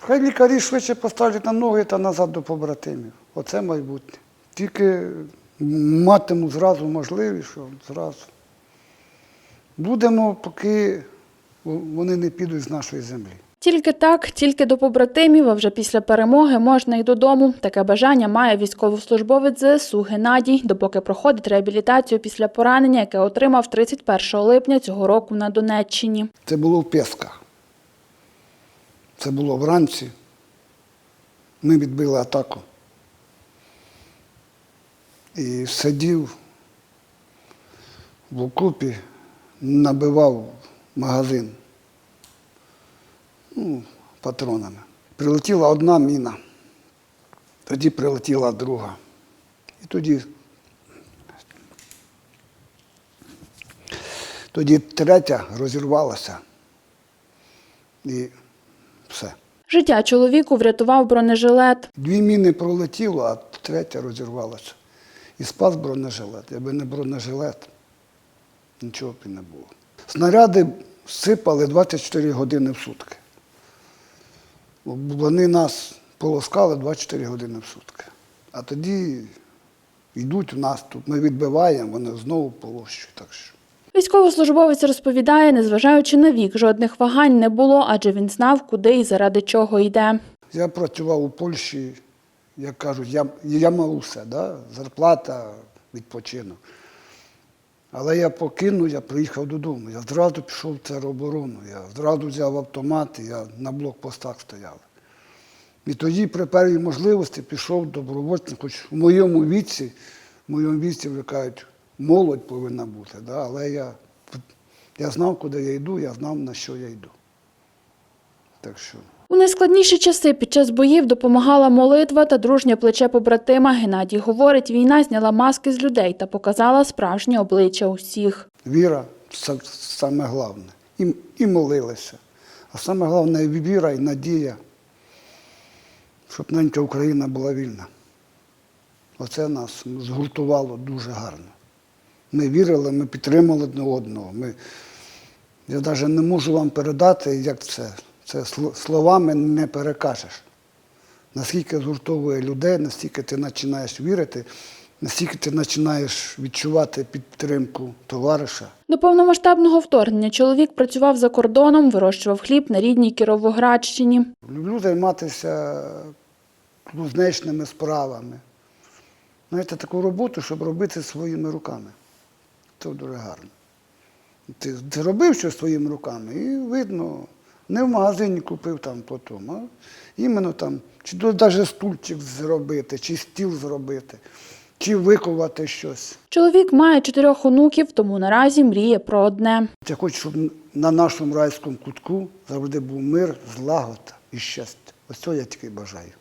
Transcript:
Хай лікарі швидше поставлять на ноги та назад до побратимів. Оце майбутнє. Тільки матиму зразу можливість, що зразу. Будемо, поки вони не підуть з нашої землі. Тільки так, тільки до побратимів, а вже після перемоги можна й додому. Таке бажання має військовослужбовець ЗСУ Геннадій, допоки проходить реабілітацію після поранення, яке отримав 31 липня цього року на Донеччині. Це було в Пєсках. Це було вранці. Ми відбили атаку. І сидів в окопі, набивав магазин ну, патронами. Прилетіла одна міна, тоді прилетіла друга. І тоді, тоді третя розірвалася. І все. Життя чоловіку врятував бронежилет. Дві міни пролетіло, а третя розірвалася. І спас бронежилет. Якби не бронежилет, нічого б і не було. Снаряди сипали 24 години в сутки. Вони нас полоскали 24 години в сутки. А тоді йдуть в наступ, ми відбиваємо, вони знову полощують. Так що. Військовослужбовець розповідає, незважаючи на вік, жодних вагань не було, адже він знав, куди і заради чого йде. Я працював у Польщі, як кажуть, я, я мав усе, да? зарплата, відпочинок. Але я покинув, я приїхав додому. Я зразу пішов в тероборону, я зразу взяв автомат, я на блокпостах стояв. І тоді при першій можливості пішов добровольцем, хоч в моєму віці, в моєму віці, ви кажуть, молодь повинна бути. Да? Але я, я знав, куди я йду, я знав, на що я йду. Так що. У найскладніші часи під час боїв допомагала молитва та дружнє плече побратима. Геннадій говорить, війна зняла маски з людей та показала справжнє обличчя усіх. Віра це саме головне. І, і молилися. А саме головне віра і надія, щоб ненька Україна була вільна. Оце нас згуртувало дуже гарно. Ми вірили, ми підтримали одне одного. Ми, я навіть не можу вам передати, як це. Це словами не перекажеш. Наскільки згуртовує людей, настільки ти починаєш вірити, настільки ти починаєш відчувати підтримку товариша. До повномасштабного вторгнення чоловік працював за кордоном, вирощував хліб на рідній Кіровоградщині. Люблю займатися кузнечними справами. Знаєте, таку роботу, щоб робити своїми руками. Це дуже гарно. Ти, ти робив щось своїми руками, і видно, не в магазині купив там потім, а іменно там, чи навіть стульчик зробити, чи стіл зробити, чи викувати щось. Чоловік має чотирьох онуків, тому наразі мріє про одне. Я хочу, щоб на нашому райському кутку завжди був мир, злагода і щастя. Ось цього я тільки бажаю.